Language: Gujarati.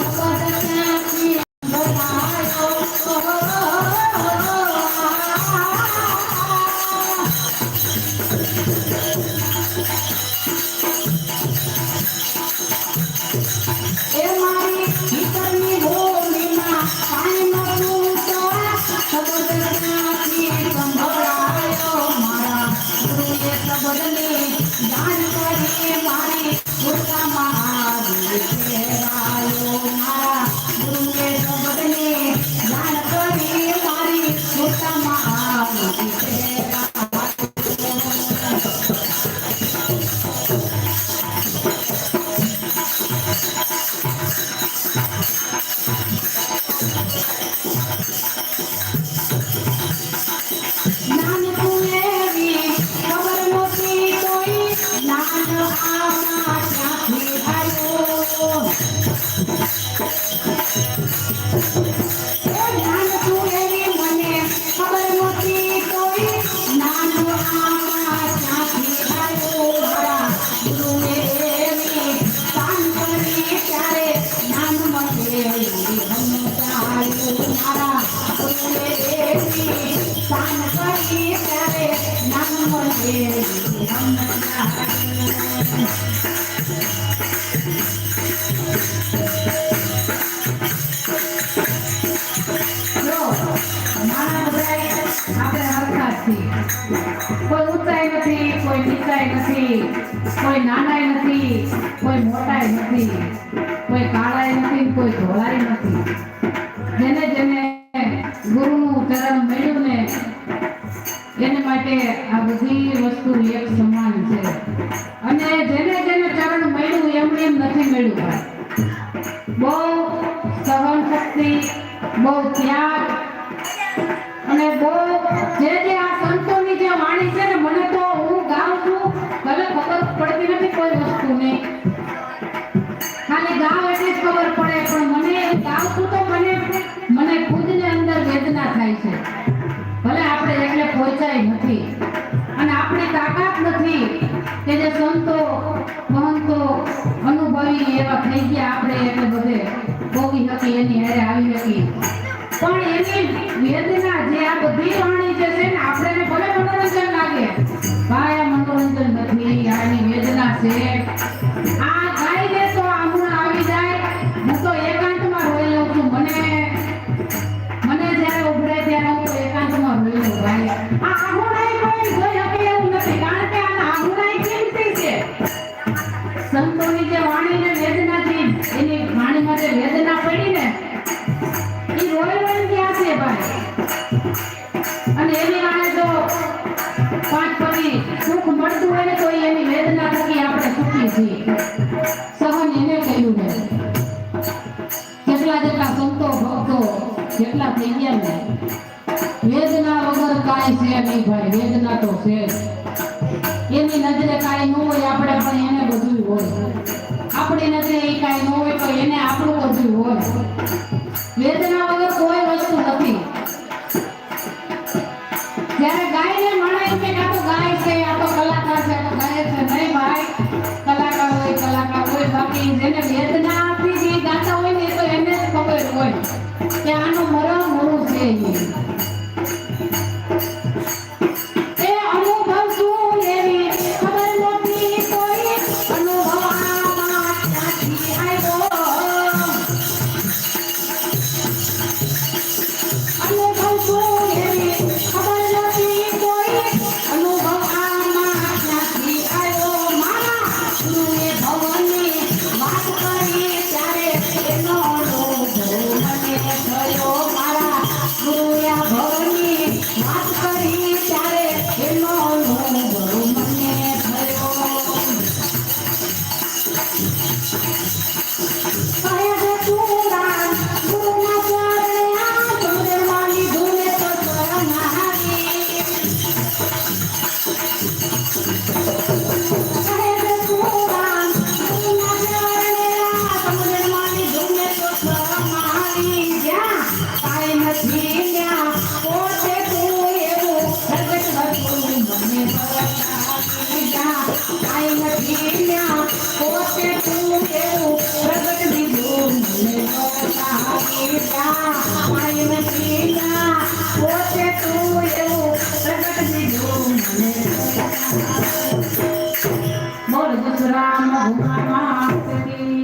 એ કોઈ ઊંચાઈ નથી કોઈ નીચાઈ નથી કોઈ નાનાઈ નથી કોઈ મોટાઈ નથી. માટે આ બધી વસ્તુ એક સમાન છે. અને જેને જેને ચરણ મળ્યું એમને એમ નથી મળ્યું. બહુ સહન શક્તિ બહુ ત્યાગ અને બહુ જે જે આ એટલે નથી. અને આપણી તાકાત નથી કે જે સંતો, મહંતો અનુભવી એવા થઈ ગયા આપણે એટલે બધે. ભોગી હતી, એની હારે આવી હતી. પણ એની વેદના જે આ બધી વાણી જે છે ને, આપણે ભલે મનોરંજન લાગે ભાઈ આ મનોરંજન નથી, આની વેદના છે. છીએ સહન એને કહ્યું કેટલા જેટલા સંતો ભક્તો, જેટલા થઈ ગયા ને વેદના વગર કાંઈ છે નહીં ભાઈ, વેદના તો છે. એની નજરે કાંઈ ન હોય, આપણે પણ એને બધું હોય. આપણી નજરે એ કાંઈ ન હોય, તો એને આપણું બધું હોય. વેદના હોય બાકી જેને વેદનાથી જે ગાતા હોય ને એ તો એને જ ખબર હોય But he More Ram, Bhuma, Mama,